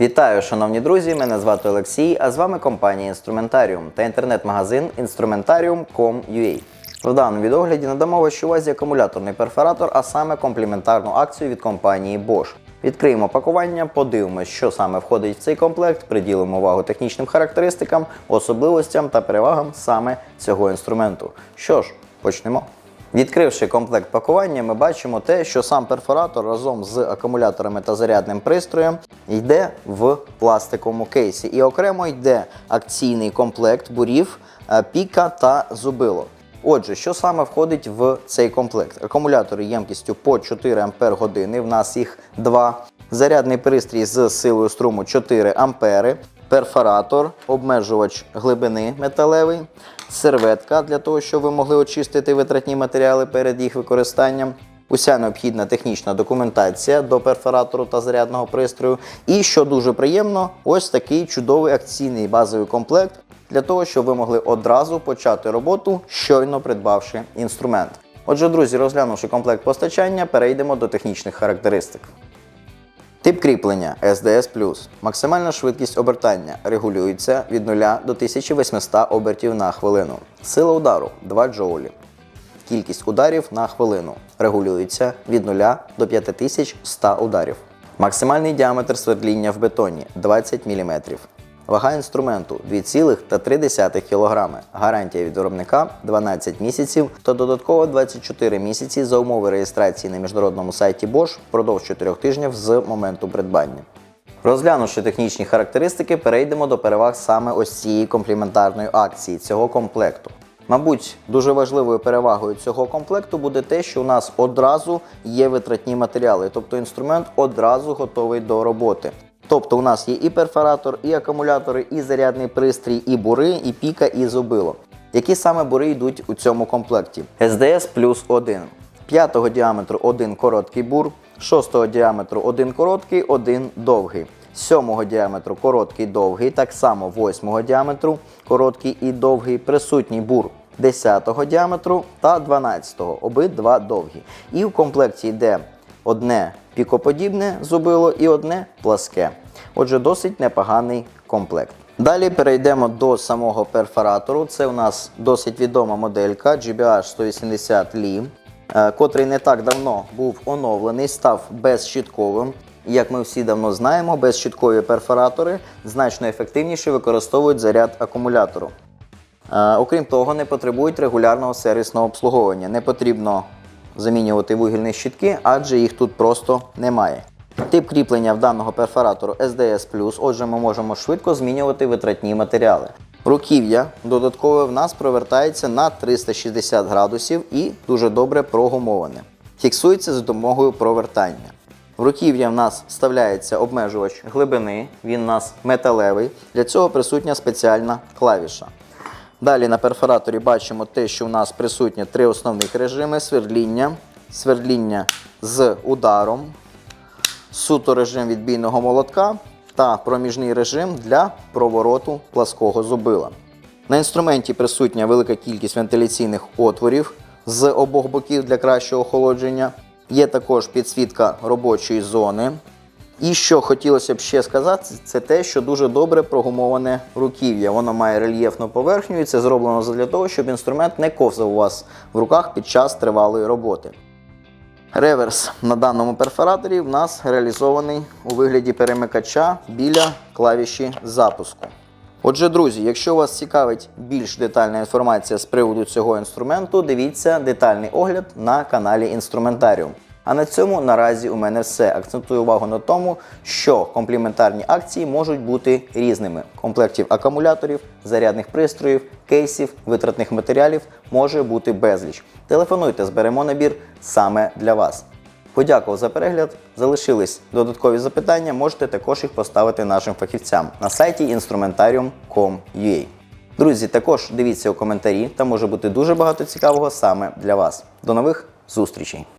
Вітаю, шановні друзі! Мене звати Олексій, а з вами компанія Інструментаріум та інтернет-магазин Instrumentarium.com.ua. В даному відогляді надамо вашій увазі акумуляторний перфоратор, а саме компліментарну акцію від компанії Bosch. Відкриємо пакування, подивимось, що саме входить в цей комплект, приділимо увагу технічним характеристикам, особливостям та перевагам саме цього інструменту. Що ж, почнемо. Відкривши комплект пакування, ми бачимо те, що сам перфоратор разом з акумуляторами та зарядним пристроєм йде в пластиковому кейсі. І окремо йде акційний комплект бурів, е, піка та зубило. Отже, що саме входить в цей комплект? Акумулятори ємкістю по 4 Ампер години, в нас їх два. Зарядний пристрій з силою струму 4 Ампери, перфоратор, обмежувач глибини металевий, серветка для того, щоб ви могли очистити витратні матеріали перед їх використанням. Уся необхідна технічна документація до перфоратору та зарядного пристрою. І що дуже приємно, ось такий чудовий акційний базовий комплект для того, щоб ви могли одразу почати роботу, щойно придбавши інструмент. Отже, друзі, розглянувши комплект постачання, перейдемо до технічних характеристик. Тип кріплення SDS+. Максимальна швидкість обертання регулюється від 0 до 1800 обертів на хвилину. Сила удару 2 джоулі. Кількість ударів на хвилину регулюється від 0 до 5100 ударів. Максимальний діаметр свердління в бетоні 20 мм. Вага інструменту 2,3 кг. Гарантія від виробника 12 місяців та додатково 24 місяці за умови реєстрації на міжнародному сайті Bosch впродовж 4 тижнів з моменту придбання. Розглянувши технічні характеристики, перейдемо до переваг саме ось цієї компліментарної акції цього комплекту. Мабуть, дуже важливою перевагою цього комплекту буде те, що у нас одразу є витратні матеріали, тобто інструмент одразу готовий до роботи. Тобто у нас є і перфоратор, і акумулятори, і зарядний пристрій, і бури, і піка, і зубило. Які саме бури йдуть у цьому комплекті? SDS плюс 1. 5 діаметру один короткий бур, 6 діаметру один короткий, один довгий. 7 діаметру короткий довгий, так само 8 діаметру короткий і довгий, присутній бур 10 діаметру та 12 обидва довгі. І в комплекті йде одне пікоподібне зубило і одне пласке. Отже, досить непоганий комплект. Далі перейдемо до самого перфоратору. Це у нас досить відома моделька GBH 180 Li, котрий не так давно був оновлений, став безщітковим. Як ми всі давно знаємо, безщіткові перфоратори значно ефективніше використовують заряд акумулятору. Е, Окрім того, не потребують регулярного сервісного обслуговування. Не потрібно замінювати вугільні щітки, адже їх тут просто немає. Тип кріплення в даного перфоратору SDS+, отже, ми можемо швидко змінювати витратні матеріали. Руків'я додатково в нас провертається на 360 градусів і дуже добре прогумоване. Фіксується за допомогою провертання. В руків'я в нас вставляється обмежувач глибини, він у нас металевий. Для цього присутня спеціальна клавіша. Далі на перфораторі бачимо те, що у нас присутні три основних режими: свердління, свердління з ударом, суто режим відбійного молотка та проміжний режим для провороту плаского зубила. На інструменті присутня велика кількість вентиляційних отворів з обох боків для кращого охолодження. Є також підсвітка робочої зони. І що хотілося б ще сказати, це те, що дуже добре прогумоване руків'я. Воно має рельєфну поверхню, і це зроблено для того, щоб інструмент не ковзав у вас в руках під час тривалої роботи. Реверс на даному перфораторі в нас реалізований у вигляді перемикача біля клавіші запуску. Отже, друзі, якщо вас цікавить більш детальна інформація з приводу цього інструменту, дивіться детальний огляд на каналі Інструментаріум. А на цьому наразі у мене все. Акцентую увагу на тому, що компліментарні акції можуть бути різними. Комплектів акумуляторів, зарядних пристроїв, кейсів, витратних матеріалів може бути безліч. Телефонуйте, зберемо набір саме для вас. Подякував за перегляд. Залишились додаткові запитання, можете також їх поставити нашим фахівцям на сайті instrumentarium.com.ua. Друзі, також дивіться у коментарі, там може бути дуже багато цікавого саме для вас. До нових зустрічей!